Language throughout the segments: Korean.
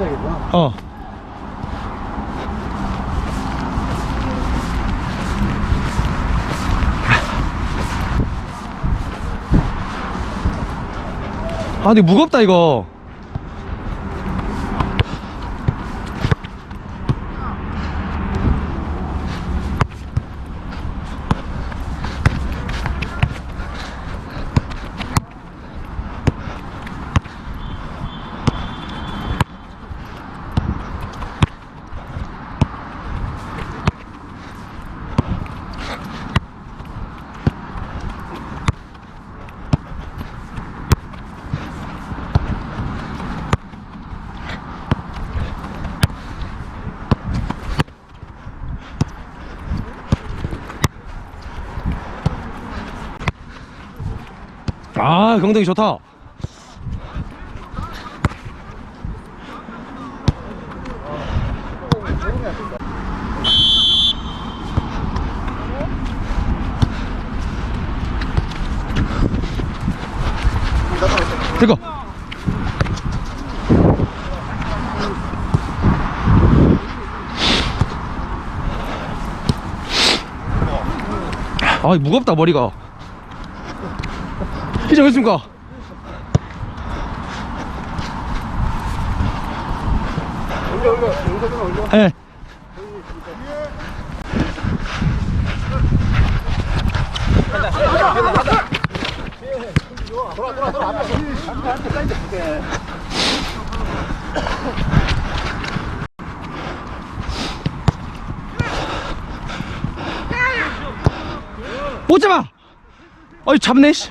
있어야겠구나. 어. 아, 근데 무겁다, 이거. 아, 경덕이 좋다. 들고. 아, 무겁다, 머리가. 이제 어딨습니까? 올려, 올려. 여기서 좀 올려. 예. 돌아, 돌아, 돌아. 앞에. 앞에, 앞에 사이드 볼게. 못 잡아! 어이, 잡네, 씨.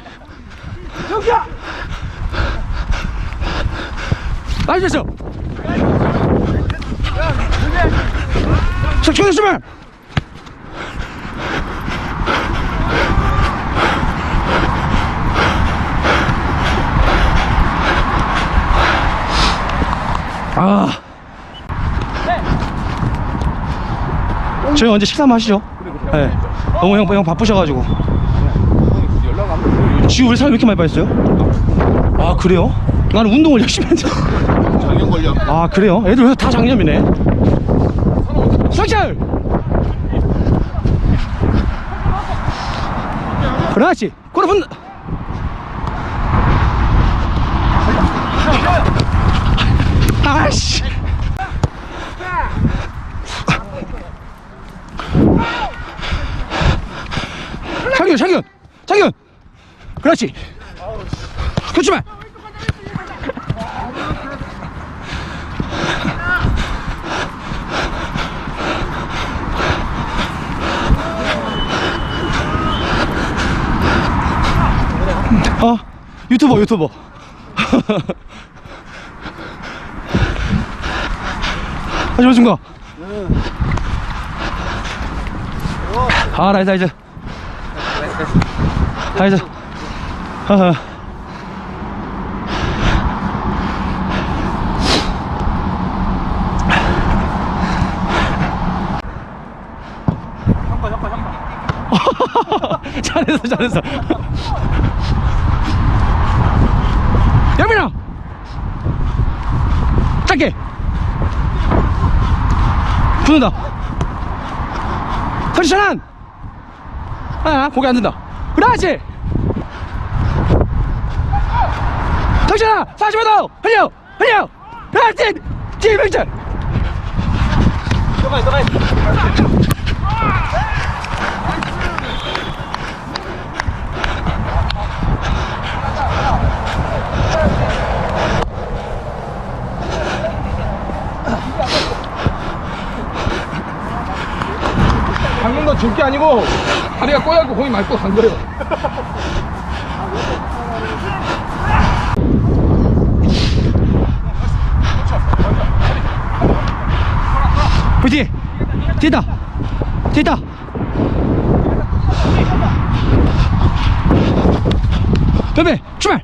여기야! 나이스 됐어! 자, 조심해 아. 저희 언제 식사 마시죠? 네. 너무 형, 형 바쁘셔가지고. 돼. 지금 우리 사람 왜 이렇게 많이 빠졌어요? 아, 그래요? 나는 운동을 열심히 했는데. 작년 걸려. 아 그래요? 애들 왜다 장염이네 석절 그렇지 골프 아씨 장균 장균 장균 그렇지. 그렇지만. 어? 유튜버 유튜버. 아 나이스 나이스. 나이스. 하하 형과, 형과, 형과. 잘했어 잘했어. 여민아! 짧게! 붙는다. 터치 전환! 아 고개 안 든다. 그렇지 전환 45도 흘려! 흘려! 그렇지 찔명절 들어가, 들어가. 방금 건 줄게 아니고 다리가 꼬여갖고 공이 맞고 간 거예요. 그렇지 뒤다 뒤다 변배 출발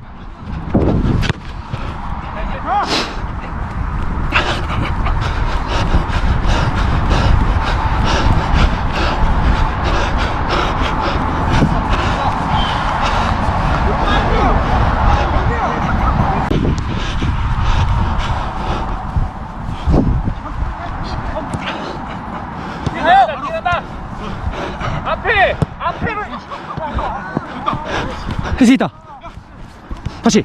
패스 있다. 다시.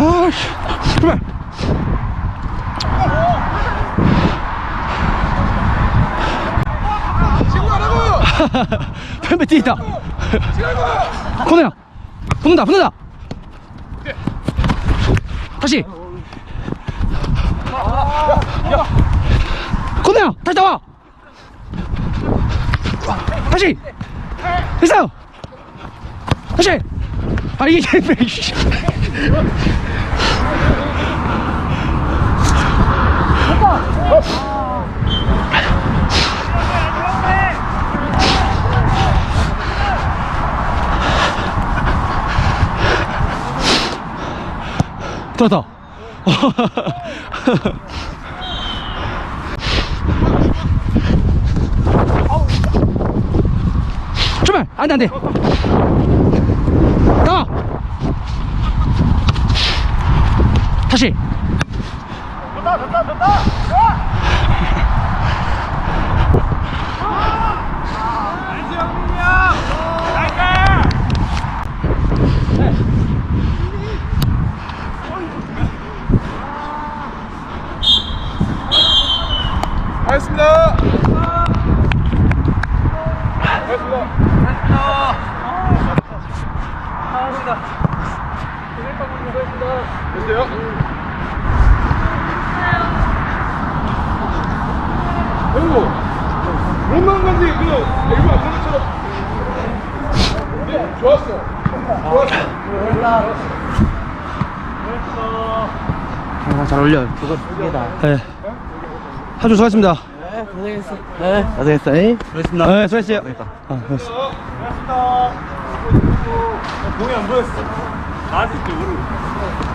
아, 씨. 그만. 있다. 지금 코너야. 붙는다, 붙는다. 다시. 코너야, 다시 나와. 다시. 됐어요. 다시. 아, 이게, 씨. 들었다. 출발! 안 돼, 안 돼. 나와! 다시. 알겠습니다. 알겠습니다. 됐 어요? 아이고, 못난 건데, 그냥 일부 안 것처럼. 네, 좋았어. 좋았어. 잘 어울려요. 그거 두 개다. 네. 한주 수고하셨습니다. 네, 고생했어. 네, 고생했어. 에이, 그렇습니다. 네, 수고했어요. 아, 수고했어. 고맙습니다. 공이 안 보였어. 나한테 모르고.